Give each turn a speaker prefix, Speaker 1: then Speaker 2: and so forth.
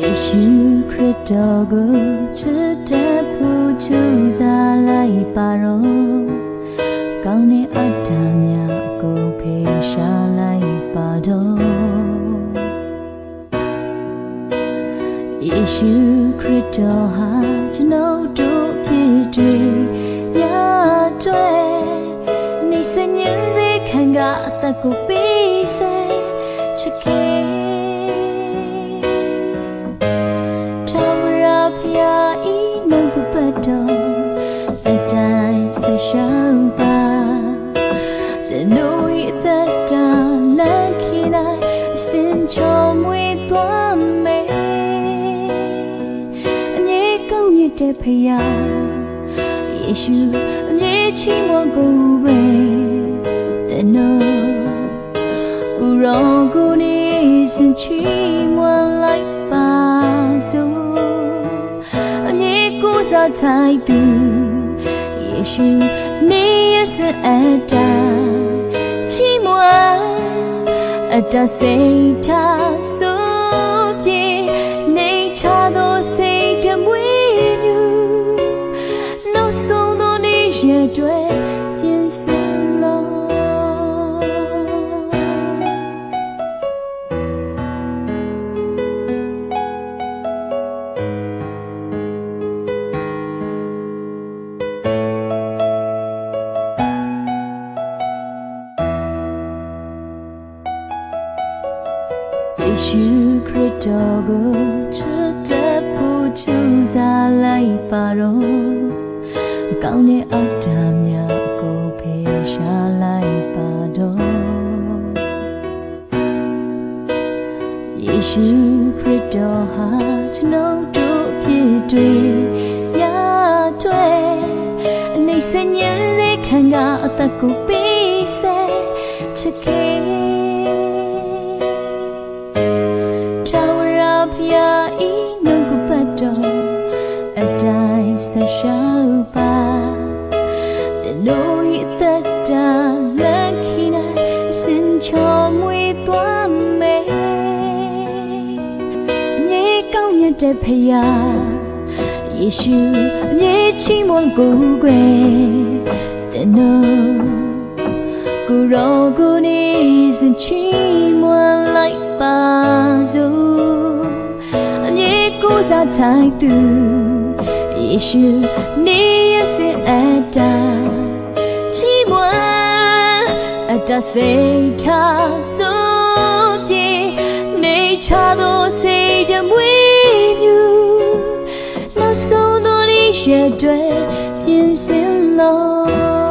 Speaker 1: ယေရှုခရစ်တော်ကိုချစ်တဲ့ဖို့ချူစားလိုက်ပါတော့ကောင်းတဲ့အတ္တများကိုဖေရှားလိုက်ပါတော့ယေရှုခရစ်တော်ဟာကျွန်တော်တို့ဖြစ်တွေရတွေ့နေစညင်းစေခံကအသက်ကိုပေးစေချစ်ခဲ့ ရှောက်ပါတဲ့နိုးရဲ့သက်တာလမ်းခင်းလိုက်အစင်ချုံမွေသွားမယ်အမြဲကောင်းမြတ်တဲ့ဖယားယေရှုအမြဲချီးမွမ်းကိုပဲတဲ့နိုးဦးရောကိုနေစင်ချီးမွမ်းလိုက် စားထိုင်သူယေရှုနေရဲ့စအတာချီးမွမ်းအတစိတ်ထားဆိုပြေနေချသောစိတ်တမွေးမြူနောက်ဆုံးသောနေ့ရက်တွေ ယေရှုခရစ်တော်ကိုချစ်တဲ့ဖို့ချူစားလိုက်ပါတော့အကောင်းတဲ့အတ္တများကိုဖေရှားလိုက်ပါတော့ယေရှုခရစ်တော်ဟာကျွန်တော်တို့ဖြစ်တွေရတွေ့အနေစညံလေးခံ ကအသက်ကိုပေးစေချစ်ခဲ့ဆက်ရှောက်ပါတဲ့နိုးရတဲ့တာလက်ခိနာစင်ချောမွေသွားမယ်မြေကောင်းရတဲ့ဖယားယေရှုအမြဲချီးမွမ်းကိုွယ်တဲ့နိုးကိုရောကိုနေစင်ချီးမွမ်းလိုက်ပါ ထိုင်သူယေရှုနေရစင်အတာချီးမွမ်းအတစေတာဆိုပြေနေချသောစိတ်တမွေမြူနောက်ဆုံးသောလေးရတဲ့ပြင်စင်လော